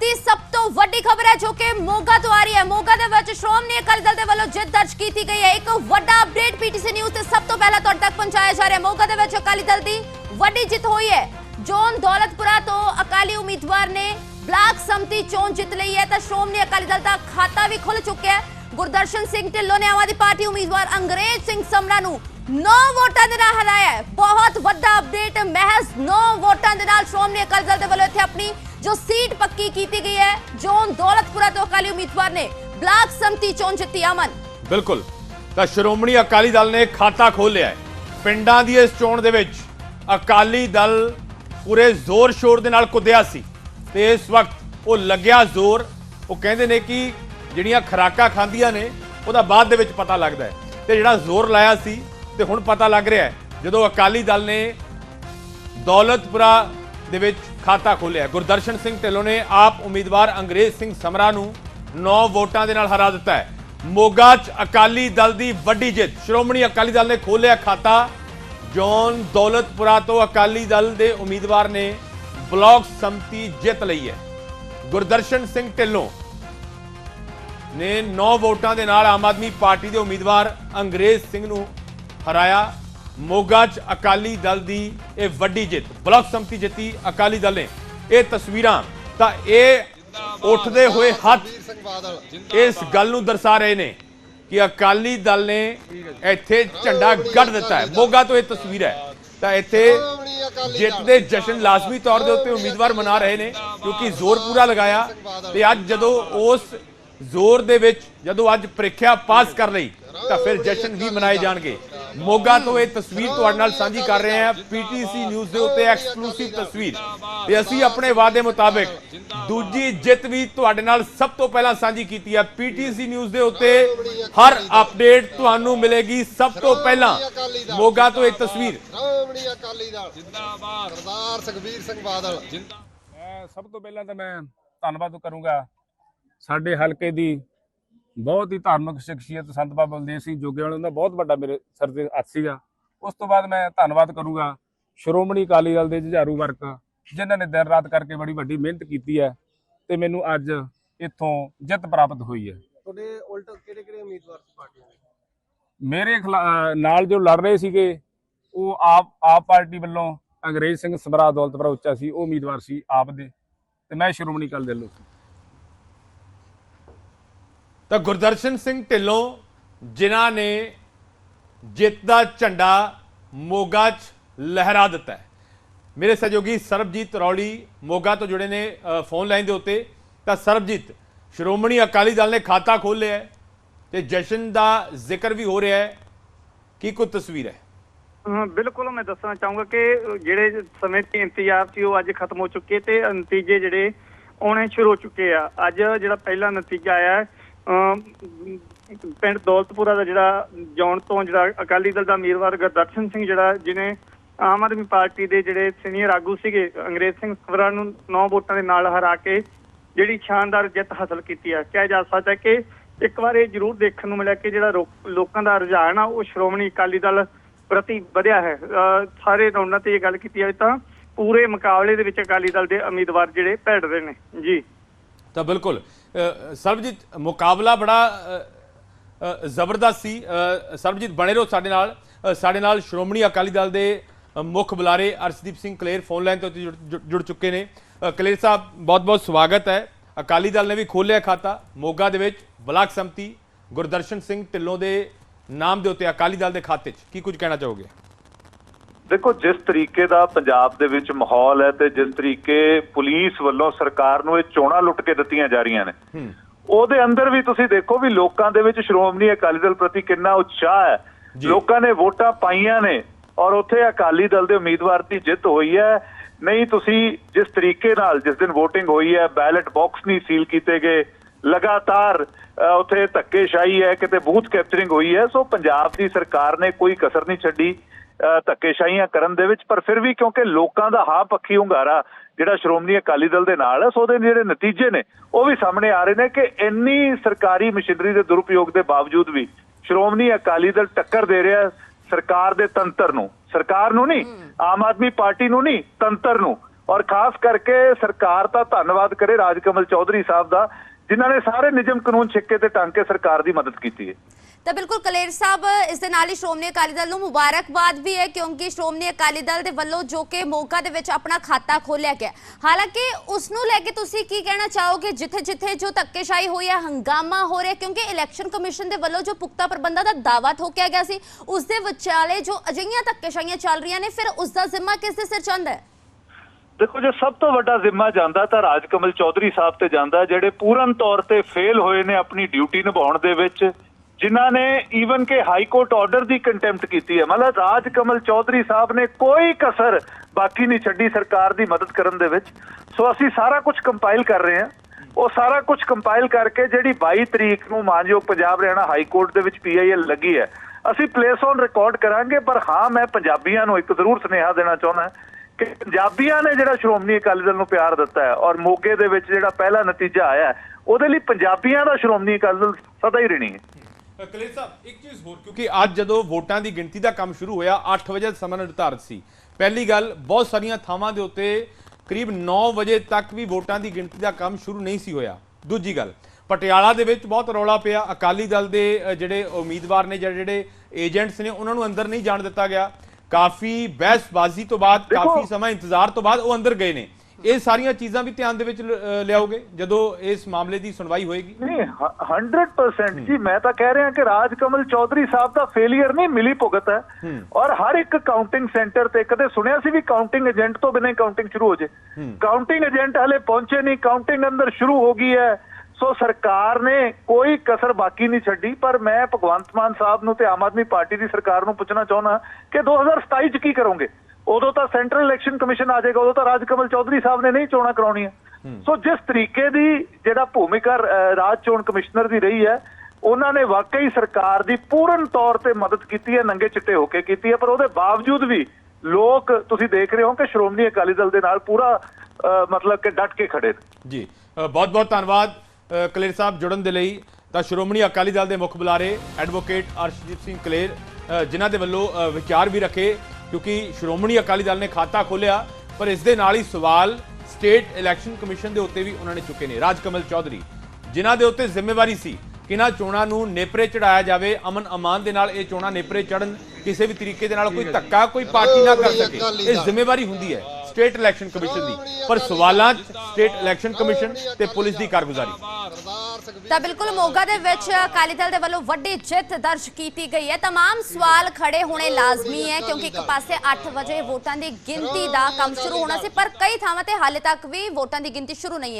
ਦੀ ਸਭ ਤੋਂ ਵੱਡੀ ਖਬਰ ਹੈ ਜੋ ਕਿ ਮੋਗਾ ਤੋਂ ਆ ਰਹੀ ਹੈ। ਮੋਗਾ ਦੇ ਵਿੱਚ ਸ਼੍ਰੋਮਣੀ ਅਕਾਲੀ ਦਲ ਦੇ ਵੱਲੋਂ ਜਿੱਤ ਦਰਜ ਕੀਤੀ ਗਈ ਹੈ। ਇੱਕ ਵੱਡਾ ਅਪਡੇਟ ਪੀਟੀਸੀ ਨਿਊਜ਼ ਤੇ ਸਭ ਤੋਂ ਪਹਿਲਾਂ ਤੁਹਾਡੇ ਤੱਕ ਪਹੁੰਚਾਇਆ ਜਾ ਰਿਹਾ ਹੈ। ਮੋਗਾ ਦੇ ਵਿੱਚ ਅਕਾਲੀ ਦਲ ਦੀ ਵੱਡੀ ਜਿੱਤ ਹੋਈ ਹੈ। ਜੋਨ ਦੌਲਤਪੁਰਾ ਤੋਂ ਅਕਾਲੀ ਉਮੀਦਵਾਰ ਨੇ ਬਲਾਕ ਸੰਮਤੀ ਚੋਣ ਜਿੱਤ ਲਈ ਹੈ ਤਾਂ ਸ਼੍ਰੋਮਣੀ ਅਕਾਲੀ ਦਲ ਦਾ ਖਾਤਾ ਵੀ ਖੁੱਲ ਚੁੱਕਿਆ ਹੈ। ਗੁਰਦਰਸ਼ਨ ਸਿੰਘ ਢਿੱਲੋਂ ਨੇ ਆਮ ਆਦਮੀ ਪਾਰਟੀ ਉਮੀਦਵਾਰ ਅੰਗਰੇਜ਼ ਸਿੰਘ ਸਮਰਾ ਨੂੰ 9 ਵੋਟਾਂ ਦੇ ਨਾਲ ਹਰਾਇਆ ਹੈ। ਬਹੁਤ ਵੱਡਾ ਅਪਡੇਟ, ਮਹਿਜ਼ 9 ਵੋਟਾਂ ਦੇ ਨਾਲ ਸ਼੍ਰੋਮਣੀ ਅਕਾਲੀ ਦਲ ਦੇ ਵੱਲੋਂ ਇੱਥੇ ਆਪਣੀ ਜੋ ਸੀਟ ਪੱਕੀ ਕੀਤੀ ਗਈ ਹੈ ਜੋਨ ਦੌਲਤਪੁਰਾ ਤੋਂ ਅਕਾਲੀ ਉਮੀਦਵਾਰ ਨੇ ਬਲਾਕ ਸੰਮਤੀ ਚੋਣ ਜਿੱਤੀ ਅਮਨ ਬਿਲਕੁਲ ਤਾਂ ਸ਼੍ਰੋਮਣੀ ਅਕਾਲੀ ਦਲ ਨੇ ਖਾਤਾ ਖੋਲ੍ਹਿਆ ਹੈ ਪਿੰਡਾਂ ਦੀ ਇਸ ਚੋਣ ਦੇ ਵਿੱਚ ਅਕਾਲੀ ਦਲ ਪੂਰੇ ਜ਼ੋਰ ਸ਼ੋਰ ਦੇ ਨਾਲ ਕੁੱਦਿਆ ਸੀ ਤੇ ਇਸ ਵਕਤ ਉਹ ਲੱਗਿਆ ਜ਼ੋਰ ਉਹ ਕਹਿੰਦੇ ਨੇ ਕਿ ਜਿਹੜੀਆਂ ਖਰਾਕਾਂ ਖਾਂਦੀਆਂ ਨੇ ਉਹਦਾ ਬਾਅਦ ਦੇ ਵਿੱਚ ਪਤਾ ਲੱਗਦਾ ਹੈ ਤੇ ਜਿਹੜਾ ਜ਼ੋਰ ਲਾਇਆ ਸੀ ਤੇ ਹੁਣ ਪਤਾ ਲੱਗ ਰਿਹਾ ਹੈ ਜਦੋਂ ਅਕਾਲੀ ਦਲ ਨੇ ਦੌਲਤਪੁਰਾ ਦੇ ਵਿੱਚ ਖਾਤਾ ਖੋਲ੍ਹਿਆ ਗੁਰਦਰਸ਼ਨ ਸਿੰਘ ਢਿੱਲੋਂ ਨੇ ਆਪ ਉਮੀਦਵਾਰ ਅੰਗਰੇਜ਼ ਸਿੰਘ ਸਮਰਾ ਨੂੰ 9 ਵੋਟਾਂ ਦੇ ਨਾਲ ਹਰਾ ਦਿੱਤਾ ਹੈ। ਮੋਗਾ 'ਚ ਅਕਾਲੀ ਦਲ ਦੀ ਵੱਡੀ ਜਿੱਤ। ਸ਼੍ਰੋਮਣੀ ਅਕਾਲੀ ਦਲ ਨੇ ਖੋਲ੍ਹਿਆ ਖਾਤਾ। ਜੌਨ ਦੌਲਤਪੁਰਾ ਤੋਂ ਅਕਾਲੀ ਦਲ ਦੇ ਉਮੀਦਵਾਰ ਨੇ ਬਲਾਕ ਸੰਮਤੀ ਜਿੱਤ ਲਈ ਹੈ। ਗੁਰਦਰਸ਼ਨ ਸਿੰਘ ਢਿੱਲੋਂ ਨੇ 9 ਵੋਟਾਂ ਦੇ ਨਾਲ ਆਮ ਆਦਮੀ ਪਾਰਟੀ ਦੇ ਉਮੀਦਵਾਰ ਅੰਗਰੇਜ਼ ਸਿੰਘ ਨੂੰ ਹਰਾਇਆ। ਮੋਗਾ 'ਚ ਅਕਾਲੀ ਦਲ ਦੀ ਇਹ ਵੱਡੀ ਜਿੱਤ, ਬਲਾਕ ਸੰਮਤੀ ਜਿੱਤੀ ਅਕਾਲੀ ਦਲ ਨੇ। ਇਹ ਤਸਵੀਰਾਂ ਤਾਂ ਇਹ ਉੱਠਦੇ ਹੋਏ ਹੱਥ ਇਸ ਗੱਲ ਨੂੰ ਦਰਸਾ ਰਹੇ ਨੇ ਕਿ ਅਕਾਲੀ ਦਲ ਨੇ ਇੱਥੇ ਝੰਡਾ ਗੱਡ ਦਿੱਤਾ ਹੈ। ਮੋਗਾ ਤੋਂ ਇਹ ਤਸਵੀਰ ਹੈ। ਤਾਂ ਇੱਥੇ ਜਿੱਤ ਦੇ ਜਸ਼ਨ ਲਾਜ਼ਮੀ ਤੌਰ ਦੇ ਉੱਤੇ ਉਮੀਦਵਾਰ ਮਨਾ ਰਹੇ ਨੇ, ਕਿਉਂਕਿ ਜ਼ੋਰ ਪੂਰਾ ਲਗਾਇਆ ਤੇ ਅੱਜ ਜਦੋਂ ਉਸ ਜ਼ੋਰ ਦੇ ਵਿੱਚ, ਜਦੋਂ ਅੱਜ ਪ੍ਰੀਖਿਆ ਪਾਸ ਕਰ ਲਈ, ਤਾਂ ਫਿਰ ਜਸ਼ਨ ਵੀ ਮਨਾਏ ਜਾਣਗੇ। ਮੋਗਾ ਤੋਂ ਇਹ ਤਸਵੀਰ ਤੁਹਾਡੇ ਨਾਲ ਸਾਂਝੀ ਕਰ ਰਹੇ ਹਾਂ। ਪੀਟੀਸੀ ਨਿਊਜ਼ ਦੇ ਉੱਤੇ ਐਕਸਕਲੂਸਿਵ ਤਸਵੀਰ। ਤੇ ਅਸੀਂ ਆਪਣੇ ਵਾਅਦੇ ਮੁਤਾਬਕ ਦੂਜੀ ਜਿੱਤ ਵੀ ਤੁਹਾਡੇ ਨਾਲ ਸਭ ਤੋਂ ਪਹਿਲਾਂ ਸਾਂਝੀ ਕੀਤੀ ਹੈ ਪੀਟੀਸੀ ਨਿਊਜ਼ ਦੇ ਉੱਤੇ ਹਰ ਅਪਡੇਟ ਤੁਹਾਨੂੰ ਮਿਲੇਗੀ। ਸਭ ਤੋਂ ਪਹਿਲਾਂ ਮੋਗਾ ਤੋਂ ਇੱਕ ਤਸਵੀਰ। ਸ਼੍ਰੋਮਣੀ ਅਕਾਲੀ ਦਲ। ਜਿੰਦਾਬਾਦ ਸਰਦਾਰ ਸੁਖਬੀਰ ਸਿੰਘ ਬਾਦਲ। ਮੈਂ ਸਭ ਤੋਂ ਪਹਿਲਾਂ ਤਾਂ ਮੈਂ ਧੰਨਵਾਦ ਕਰੂੰਗਾ ਸਾਡੇ ਹਲਕੇ ਦੀ ਬਹੁਤ ਹੀ ਧਾਰਮਿਕ ਸ਼ਖਸੀਅਤ ਸੰਤ ਬਾਬਾ ਬਲਦੇਵ ਸਿੰਘ ਜੋਗੇ ਵਾਲੇ ਦਾ ਬਹੁਤ ਵੱਡਾ ਮੇਰੇ ਸਿਰ ਤੇ ਹੱਥ ਸੀਗਾ। ਉਸ ਤੋਂ ਬਾਅਦ ਮੈਂ ਧੰਨਵਾਦ ਕਰੂੰਗਾ ਸ਼੍ਰੋਮਣੀ ਅਕਾਲੀ ਦਲ ਦੇ ਜੁਝਾਰੂ ਵਰਕ ਜਿਨ੍ਹਾਂ ਨੇ ਦਿਨ ਰਾਤ ਕਰਕੇ ਬੜੀ ਵੱਡੀ ਮਿਹਨਤ ਕੀਤੀ ਹੈ ਤੇ ਮੈਨੂੰ ਅੱਜ ਇੱਥੋਂ ਜਿੱਤ ਪ੍ਰਾਪਤ ਹੋਈ ਹੈ। ਤੁਹਾਡੇ ਉਲਟ ਕਿਹੜੇ ਕਿਹੜੇ ਉਮੀਦਵਾਰ ਪਾਰਟੀਆਂ ਨੇ ਮੇਰੇ ਨਾਲ ਜੋ ਲੜ ਰਹੇ ਸੀਗੇ ਉਹ ਆਪ ਆਪ ਪਾਰਟੀ ਵੱਲੋਂ ਅੰਗਰੇਜ਼ ਸਿੰਘ ਸਮਰਾ ਦੌਲਤਪੁਰਾ ਉੱਚਾ ਸੀ ਉਹ ਉਮੀਦਵਾਰ ਸੀ ਆਪ ਦੇ ਤੇ ਮੈਂ ਸ਼੍ਰੋਮਣੀ ਅਕਾਲੀ ਦਲ ਸੀ। ਤਾਂ ਗੁਰਦਰਸ਼ਨ ਸਿੰਘ ਢਿੱਲੋਂ, ਜਿਨ੍ਹਾਂ ਨੇ ਜਿੱਤ ਦਾ ਝੰਡਾ ਮੋਗਾ 'ਚ ਲਹਿਰਾ ਦਿੱਤਾ ਮੇਰੇ ਸਹਿਯੋਗੀ ਸਰਬਜੀਤ ਰੌਲੀ ਮੋਗਾ ਤੋਂ ਜੁੜੇ ਨੇ ਫੋਨ ਲਾਈਨ ਦੇ ਉੱਤੇ। ਤਾਂ ਸਰਬਜੀਤ, ਸ਼੍ਰੋਮਣੀ ਅਕਾਲੀ ਦਲ ਨੇ ਖਾਤਾ ਖੋਲ੍ਹਿਆ ਹੈ ਤੇ ਜਸ਼ਨ ਦਾ ਜ਼ਿਕਰ ਵੀ ਹੋ ਰਿਹਾ ਹੈ। ਕੀ ਕੋਈ ਤਸਵੀਰ ਹੈ? ਬਿਲਕੁਲ ਮੈਂ ਦੱਸਣਾ ਚਾਹੂੰਗਾ ਕਿ ਜਿਹੜੇ ਸਮੇਂ ਤੇ ਇੰਤਜ਼ਾਰ ਸੀ ਉਹ ਅੱਜ ਖਤਮ ਹੋ ਚੁੱਕੇ ਤੇ ਨਤੀਜੇ ਜਿਹੜੇ ਆਉਣੇ ਸ਼ੁਰੂ ਹੋ ਚੁੱਕੇ ਆ। ਅੱਜ ਜਿਹੜਾ ਪਹਿਲਾ ਨਤੀਜਾ ਆਇਆ ਪਿੰਡ ਦੌਲਤਪੁਰਾ ਦਾ ਜਿਹੜਾ ਜੌਨ ਤੋਂ ਜਿਹੜਾ ਅਕਾਲੀ ਦਲ ਦਾ ਉਮੀਦਵਾਰ ਗੁਰਦਰਸ਼ਨ ਸਿੰਘ ਜਿਹੜਾ, ਜਿਹਨੇ ਆਮ ਆਦਮੀ ਪਾਰਟੀ ਦੇ ਜਿਹੜੇ ਸੀਨੀਅਰ ਆਗੂ ਸੀਗੇ, ਅੰਗਰੇਜ਼ ਸਿੰਘ ਸਵਰਾ ਨੂੰ 9 ਵੋਟਾਂ ਦੇ ਨਾਲ ਹਰਾ ਕੇ ਜਿਹੜੀ ਸ਼ਾਨਦਾਰ ਜਿੱਤ ਹਾਸਲ ਕੀਤੀ ਹੈ ਕਿਹਾ ਜਾ ਸਕਦਾ ਹੈ ਕਿ ਇੱਕ ਵਾਰ ਇਹ ਜ਼ਰੂਰ ਦੇਖਣ ਨੂੰ ਮਿਲਿਆ ਕਿ ਜਿਹੜਾ ਰੋ- ਲੋਕਾਂ ਦਾ ਰੁਝਾਨ ਆ, ਉਹ ਸ਼੍ਰੋਮਣੀ ਅਕਾਲੀ ਦਲ ਪ੍ਰਤੀ ਵਧਿਆ ਹੈ। ਅਹ, ਸਾਰੇ ਰੌਣਾਂ ਤੇ ਇਹ ਗੱਲ ਕੀਤੀ ਜਾਵੇ ਤਾਂ ਪੂਰੇ ਮੁਕਾਬਲੇ ਦੇ ਵਿੱਚ ਅਕਾਲੀ ਦਲ ਦੇ ਉਮੀਦਵਾਰ ਜਿਹੜੇ ਭਿੜ ਰਹੇ ਨੇ। ਜੀ। ਤਾਂ ਬਿਲਕੁਲ ਸਰਬਜੀਤ, ਮੁਕਾਬਲਾ ਬੜਾ ਜ਼ਬਰਦਸਤ ਸੀ। ਸਰਬਜੀਤ ਬਣੇ ਰਹੋ ਸਾਡੇ ਨਾਲ। ਸਾਡੇ ਨਾਲ ਸ਼੍ਰੋਮਣੀ ਅਕਾਲੀ ਦਲ ਦੇ ਮੁੱਖ ਬੁਲਾਰੇ ਅਰਸ਼ਦੀਪ ਸਿੰਘ ਕਲੇਰ ਫੋਨ ਲਾਈਨ ਤੇ ਉੱਤੇ ਜੁੜ- ਜੁੜ- ਜੁੜ ਚੁੱਕੇ ਨੇ। ਕਲੇਰ ਸਾਹਿਬ, ਬਹੁਤ-ਬਹੁਤ ਸਵਾਗਤ ਹੈ। ਅਕਾਲੀ ਦਲ ਨੇ ਵੀ ਖੋਲ੍ਹਿਆ ਖਾਤਾ ਮੋਗਾ ਦੇ ਵਿੱਚ ਬਲਾਕ ਸੰਮਤੀ ਗੁਰਦਰਸ਼ਨ ਸਿੰਘ ਢਿੱਲੋਂ ਦੇ ਨਾਮ ਦੇ ਉੱਤੇ ਅਕਾਲੀ ਦਲ ਦੇ ਖਾਤੇ 'ਚ। ਕੀ ਕੁਝ ਕਹਿਣਾ ਚਾਹੋਗੇ? ਦੇਖੋ ਜਿਸ ਤਰੀਕੇ ਦਾ ਪੰਜਾਬ ਦੇ ਵਿੱਚ ਮਾਹੌਲ ਹੈ ਤੇ ਜਿਸ ਤਰੀਕੇ ਪੁਲਿਸ ਵੱਲੋਂ ਸਰਕਾਰ ਨੂੰ ਇਹ ਚੋਣਾਂ ਲੁੱਟ ਕੇ ਦਿੱਤੀਆਂ ਜਾ ਰਹੀਆਂ ਨੇ ਉਹਦੇ ਅੰਦਰ ਵੀ ਤੁਸੀਂ ਦੇਖੋ ਵੀ ਲੋਕਾਂ ਦੇ ਵਿੱਚ ਸ਼੍ਰੋਮਣੀ ਅਕਾਲੀ ਦਲ ਪ੍ਰਤੀ ਕਿੰਨਾ ਉਤਸ਼ਾਹ ਹੈ। ਲੋਕਾਂ ਨੇ ਵੋਟਾਂ ਪਾਈਆਂ ਨੇ ਔਰ ਉੱਥੇ ਅਕਾਲੀ ਦਲ ਦੇ ਉਮੀਦਵਾਰ ਦੀ ਜਿੱਤ ਹੋਈ ਹੈ। ਨਹੀਂ ਤੁਸੀਂ ਜਿਸ ਤਰੀਕੇ ਨਾਲ ਜਿਸ ਦਿਨ VOTING ਹੋਈ ਹੈ ਬੈਲਟ ਬਾਕਸ ਨਹੀਂ ਸੀਲ ਕੀਤੇ ਗਏ ਲਗਾਤਾਰ ਉੱਥੇ ਧੱਕੇਸ਼ਾਹੀ ਹੈ ਕਿਤੇ ਬੂਥ ਕੈਪਚਰਿੰਗ ਹੋਈ ਹੈ ਸੋ ਪੰਜਾਬ ਦੀ ਸਰਕਾਰ ਨੇ ਕੋਈ ਕਸਰ ਨਹੀਂ ਛੱਡੀ। ਧੱਕੇਸ਼ਾਹੀਆਂ ਕਰਨ ਦੇ ਵਿੱਚ ਪਰ ਫਿਰ ਵੀ ਕਿਉਂਕਿ ਲੋਕਾਂ ਦਾ ਹਾਂ ਪੱਖੀ ਹੁੰਗਾਰਾ ਜਿਹੜਾ ਸ਼੍ਰੋਮਣੀ ਅਕਾਲੀ ਦਲ ਦੇ ਨਾਲ ਹੈ ਸੋ ਉਹਦੇ ਜਿਹੜੇ ਨਤੀਜੇ ਨੇ ਉਹ ਵੀ ਸਾਹਮਣੇ ਆ ਰਹੇ ਨੇ ਕਿ ਇੰਨੀ ਸਰਕਾਰੀ ਮਸ਼ੀਨਰੀ ਦੇ ਦੁਰਉਪਯੋਗ ਦੇ ਬਾਵਜੂਦ ਵੀ ਸ਼੍ਰੋਮਣੀ ਅਕਾਲੀ ਦਲ ਟੱਕਰ ਦੇ ਰਿਹਾ ਸਰਕਾਰ ਦੇ ਤੰਤਰ ਨੂੰ। ਸਰਕਾਰ ਨੂੰ ਨਹੀਂ ਆਮ ਆਦਮੀ ਪਾਰਟੀ ਨੂੰ ਨਹੀਂ ਤੰਤਰ ਨੂੰ। ਔਰ ਖਾਸ ਕਰਕੇ ਸਰਕਾਰ ਦਾ ਧੰਨਵਾਦ ਕਰੇ ਰਾਜਕਮਲ ਚੌਧਰੀ ਸਾਹਿਬ ਦਾ ਜਿਨ੍ਹਾਂ ਨੇ ਸਾਰੇ ਨਿਯਮ ਕਾਨੂੰਨ ਛਿੱਕੇ ਤੇ ਟੰਗ ਕੇ ਸਰਕਾਰ ਦੀ ਮਦਦ ਕੀਤੀ ਹੈ। ਤਾਂ ਬਿਲਕੁਲ ਕਲੇਰ ਸਾਹਿਬ, ਇਸ ਦੇ ਨਾਲ ਹੀ ਸ਼੍ਰੋਮਣੀ ਅਕਾਲੀ ਦਲ ਨੂੰ ਮੁਬਾਰਕਬਾਦ ਵੀ ਹੈ ਕਿਉਂਕਿ ਸ਼੍ਰੋਮਣੀ ਅਕਾਲੀ ਦਲ ਦੇ ਵੱਲੋਂ ਜੋ ਕਿ ਮੋਗਾ ਦੇ ਵਿੱਚ ਆਪਣਾ ਖਾਤਾ ਖੋਲਿਆ ਗਿਆ ਹਾਲਾਂਕਿ ਉਸ ਨੂੰ ਲੈ ਕੇ ਤੁਸੀਂ ਕੀ ਕਹਿਣਾ ਚਾਹੋਗੇ? ਜਿੱਥੇ ਜਿੱਥੇ ਜੋ ਧੱਕੇਸ਼ਾਹੀ ਹੋਈ ਹੈ, ਹੰਗਾਮਾ ਹੋ ਰਿਹਾ ਕਿਉਂਕਿ ਇਲੈਕਸ਼ਨ ਕਮਿਸ਼ਨ ਦੇ ਵੱਲੋਂ ਜੋ ਪੁਖਤਾ ਪ੍ਰਬੰਧਾਂ ਦਾ ਦਾਅਵਾ ਠੋਕਿਆ ਗਿਆ ਸੀ, ਉਸ ਦੇ ਵਿਚਾਲੇ ਜੋ ਅਜਿਹੀਆਂ ਧੱਕੇਸ਼ਾਹੀਆਂ ਚੱਲ ਰਹੀਆਂ ਨੇ, ਫਿਰ ਉਸ ਦਾ ਜ਼ਿੰਮਾ ਕਿਸ ਦੇ ਸਿਰ ਚੰਦ ਹੈ? ਦੇਖੋ ਜੇ ਸਭ ਤੋਂ ਵੱਡਾ ਜ਼ਿੰਮਾ ਜਾਂਦਾ ਤਾਂ ਰਾਜਕਮਲ ਚੌਧਰੀ ਸਾਹਿਬ ਤੇ ਜਾਂਦਾ, ਜਿਹੜੇ ਪੂਰਨ ਤੌਰ ਤੇ ਫੇਲ ਹੋਏ ਨੇ ਆਪਣੀ ਡਿਊਟੀ ਨਿਭਾਉਣ ਦੇ ਵਿੱਚ। ਜਿਨ੍ਹਾਂ ਨੇ ਈਵਨ ਕਿ ਹਾਈ ਕੋਰਟ ਆਰਡਰ ਦੀ ਕੰਟੈਂਪਟ ਕੀਤੀ ਹੈ। ਮਤਲਬ ਰਾਜ ਕਮਲ ਚੌਧਰੀ ਸਾਹਿਬ ਨੇ ਕੋਈ ਕਸਰ ਬਾਕੀ ਨਹੀਂ ਛੱਡੀ ਸਰਕਾਰ ਦੀ ਮਦਦ ਕਰਨ ਦੇ ਵਿੱਚ। ਸੋ ਅਸੀਂ ਸਾਰਾ ਕੁਝ ਕੰਪਾਈਲ ਕਰ ਰਹੇ ਹਾਂ। ਉਹ ਸਾਰਾ ਕੁਝ ਕੰਪਾਈਲ ਕਰਕੇ ਜਿਹੜੀ 22 ਤਰੀਕ ਨੂੰ ਮਾਨਯੋਗ ਪੰਜਾਬ ਹਰਿਆਣਾ ਹਾਈ ਕੋਰਟ ਦੇ ਵਿੱਚ ਪੀਆਈਐਲ ਲੱਗੀ ਹੈ, ਅਸੀਂ ਪਲੇਸ ਔਨ ਰਿਕਾਰਡ ਕਰਾਂਗੇ, ਪਰ ਹਾਂ, ਮੈਂ ਪੰਜਾਬੀਆਂ ਨੂੰ ਇੱਕ ਜ਼ਰੂਰ ਸੁਨੇਹਾ ਦੇਣਾ ਚਾਹੁੰਦਾ ਕਿ ਪੰਜਾਬੀਆਂ ਨੇ ਜਿਹੜਾ ਸ਼੍ਰੋਮਣੀ ਅਕਾਲੀ ਦਲ ਨੂੰ ਪਿਆਰ ਦਿੱਤਾ ਹੈ ਔਰ ਮੋਗੇ ਦੇ ਵਿੱਚ ਜਿਹੜਾ ਪਹਿਲਾ ਨਤੀਜਾ ਆਇਆ ਉਹਦੇ ਲਈ ਪੰਜਾਬੀਆਂ ਦਾ ਸ਼੍ਰੋਮਣੀ ਅਕਾਲੀ ਦਲ ਸਦਾ ਹੀ ਰਹਿਣੀ ਹੈ। ਕਲੇਰ ਸਾਹਿਬ ਇੱਕ ਚੀਜ਼ ਹੋਰ ਕਿਉਂਕਿ ਅੱਜ ਜਦੋਂ ਵੋਟਾਂ ਦੀ ਗਿਣਤੀ ਦਾ ਕੰਮ ਸ਼ੁਰੂ ਹੋਇਆ 8 ਵਜੇ ਸਮਾਂ ਨਿਰਧਾਰਿਤ ਸੀ। ਪਹਿਲੀ ਗੱਲ ਬਹੁਤ ਸਾਰੀਆਂ ਥਾਵਾਂ ਦੇ ਉੱਤੇ ਕਰੀਬ 9 ਵਜੇ ਤੱਕ ਵੀ ਵੋਟਾਂ ਦੀ ਗਿਣਤੀ ਦਾ ਕੰਮ ਸ਼ੁਰੂ ਨਹੀਂ ਸੀ ਹੋਇਆ। ਦੂਜੀ ਗੱਲ ਪਟਿਆਲਾ ਦੇ ਵਿੱਚ ਬਹੁਤ ਰੌਲਾ ਪਿਆ। ਅਕਾਲੀ ਦਲ ਦੇ ਜਿਹੜੇ ਉਮੀਦਵਾਰ ਨੇ ਜਾਂ ਜਿਹੜੇ ਏਜੰਟਸ ਨੇ ਉਹਨਾਂ ਨੂੰ ਅੰਦਰ ਨਹੀਂ ਜਾਣ ਦਿੱਤਾ ਗਿਆ। ਕਾਫੀ ਬਹਿਸਬਾਜ਼ੀ ਤੋਂ ਬਾਅਦ ਕਾਫੀ ਸਮਾਂ ਇੰਤਜ਼ਾਰ ਤੋਂ ਬਾਅਦ ਉਹ ਅੰਦਰ ਗਏ ਨੇ। ਇਹ ਸਾਰੀਆਂ ਚੀਜ਼ਾਂ ਵੀ ਧਿਆਨ ਦੇ ਵਿੱਚ ਲਿਆਓਗੇ ਜਦੋਂ ਇਸ ਮਾਮਲੇ ਦੀ ਸੁਣਵਾਈ ਹੋਏਗੀ? ਨਹੀਂ ਹ- 100% ਜੀ। ਮੈਂ ਤਾਂ ਕਹਿ ਰਿਹਾ ਕਿ ਰਾਜਕਮਲ ਚੌਧਰੀ ਸਾਹਿਬ ਦਾ ਫੇਲਿਅਰ ਨਹੀਂ ਮਿਲੀ ਭੁਗਤ ਹੈ। ਔਰ ਹਰ ਇੱਕ ਕਾਊਂਟਿੰਗ ਸੈਂਟਰ ਤੇ ਕਦੇ ਸੁਣਿਆ ਸੀ ਵੀ ਕਾਊਂਟਿੰਗ ਏਜੰਟ ਤੋਂ ਬਿਨਾਂ ਕਾਊਂਟਿੰਗ ਸ਼ੁਰੂ ਹੋ ਜੇ। ਕਾਊਂਟਿੰਗ ਏਜੰਟ ਹਲੇ ਪਹੁੰਚੇ ਨਹੀਂ ਕਾਊਂਟਿੰਗ ਅੰਦਰ ਸ਼ੁਰੂ ਹੋ ਗਈ ਹੈ। ਸੋ ਸਰਕਾਰ ਨੇ ਕੋਈ ਕਸਰ ਬਾਕੀ ਨਹੀਂ ਛੱਡੀ ਪਰ ਮੈਂ ਭਗਵੰਤ ਮਾਨ ਸਾਹਿਬ ਨੂੰ ਤੇ ਆਮ ਆਦਮੀ ਪਾਰਟੀ ਦੀ ਸਰਕਾਰ ਨੂੰ ਪੁੱਛਣਾ ਚਾਹੁੰਦਾ ਕਿ 2027 ਚ ਕੀ ਕਰੋਗੇ? ਉਦੋਂ ਤਾਂ ਸੈਂਟਰਲ ਇਲੈਕਸ਼ਨ ਕਮਿਸ਼ਨ ਆ ਜਾਏਗਾ ਉਦੋਂ ਤਾਂ ਰਾਜਕਮਲ ਚੌਧਰੀ ਸਾਹਿਬ ਨੇ ਨਹੀਂ ਚੋਣਾਂ ਕਰਾਉਣੀਆਂ। ਸੋ ਜਿਸ ਤਰੀਕੇ ਦੀ ਜਿਹੜਾ ਭੂਮਿਕਾ ਰਾਜ ਚੋਣ ਕਮਿਸ਼ਨਰ ਦੀ ਰਹੀ ਹੈ ਉਹਨਾਂ ਨੇ ਵਾਕਈ ਸਰਕਾਰ ਦੀ ਪੂਰਨ ਤੌਰ ਤੇ ਮਦਦ ਕੀਤੀ ਹੈ ਨੰਗੇ ਚਿੱਟੇ ਹੋ ਕੇ ਕੀਤੀ ਹੈ ਪਰ ਉਹਦੇ ਬਾਵਜੂਦ ਵੀ ਲੋਕ ਤੁਸੀਂ ਦੇਖ ਰਹੇ ਹੋ ਕਿ ਸ਼੍ਰੋਮਣੀ ਅਕਾਲੀ ਦਲ ਦੇ ਨਾਲ ਪੂਰਾ ਮਤਲਬ ਕਿ ਡਟ ਕੇ ਖੜੇ ਨੇ। ਜੀ ਬਹੁਤ ਬਹੁਤ ਧੰਨਵਾਦ। ਕਲੇਰ ਸਾਹਿਬ ਜੁੜਨ ਦੇ ਲਈ ਤਾਂ ਸ਼੍ਰੋਮਣੀ ਅਕਾਲੀ ਦਲ ਦੇ ਮੁੱਖ ਬੁਲਾਰੇ ਐਡਵੋਕੇਟ ਅਰਸ਼ਦੀਪ ਸਿੰਘ ਕਲੇਰ ਜਿਨ੍ਹਾਂ ਦੇ ਵੱਲੋਂ ਵਿਚਾਰ ਵੀ ਰੱਖੇ। ਕਿਉਂਕਿ ਸ਼੍ਰੋਮਣੀ ਅਕਾਲੀ ਦਲ ਨੇ ਖਾਤਾ ਖੋਲਿਆ ਪਰ ਇਸ ਦੇ ਨਾਲ ਹੀ ਸਵਾਲ ਸਟੇਟ ਇਲੈਕਸ਼ਨ ਕਮਿਸ਼ਨ ਦੇ ਉੱਤੇ ਵੀ ਉਹਨਾਂ ਨੇ ਚੁੱਕੇ ਨੇ। ਰਾਜਕਮਲ ਚੌਧਰੀ ਜਿਨ੍ਹਾਂ ਦੇ ਉੱਤੇ ਜ਼ਿੰਮੇਵਾਰੀ ਸੀ ਕਿ ਇਹਨਾਂ ਚੋਣਾਂ ਨੂੰ ਨੇਪਰੇ ਚੜਾਇਆ ਜਾਵੇ ਅਮਨ ਅਮਾਨ ਦੇ ਨਾਲ ਇਹ ਚੋਣਾਂ ਨੇਪਰੇ ਚੜਨ ਕਿਸੇ ਵੀ ਤਰੀਕੇ ਦੇ ਨਾਲ ਕੋਈ ਧੱਕਾ ਕੋਈ ਪਾਰਟੀ ਨਾ ਕਰ ਸਕੇ। ਇਹ ਜ਼ਿੰਮੇਵਾਰੀ ਹੁੰਦੀ ਹੈ ਸਟੇਟ ਇਲੈਕਸ਼ਨ ਕਮਿਸ਼ਨ ਦੀ। ਪਰ ਸਵਾਲਾਂ ਸਟੇਟ ਇਲੈਕਸ਼ਨ ਕਮਿਸ਼ਨ ਤੇ ਪੁਲਿਸ ਦੀ ਕਾਰਗੁਜ਼ਾਰੀ। ਤਾਂ ਬਿਲਕੁਲ ਮੋਗਾ ਦੇ ਵਿੱਚ ਅਕਾਲੀ ਦਲ ਦੇ ਵੱਲੋਂ ਵੱਡੀ ਜਿੱਤ ਦਰਜ ਕੀਤੀ ਗਈ ਹੈ तमाम ਸਵਾਲ ਖੜੇ ਹੋਣੇ ਲਾਜ਼ਮੀ ਹੈ ਕਿਉਂਕਿ ਇੱਕ ਪਾਸੇ 8 ਵਜੇ ਵੋਟਾਂ ਦੀ ਗਿਣਤੀ ਦਾ ਕੰਮ ਸ਼ੁਰੂ ਹੋਣਾ ਸੀ ਪਰ ਕਈ ਥਾਵਾਂ ਤੇ ਹਾਲੇ ਤੱਕ ਵੀ ਵੋਟਾਂ ਦੀ ਗਿਣਤੀ ਸ਼ੁਰੂ ਨਹੀਂ ਹੈ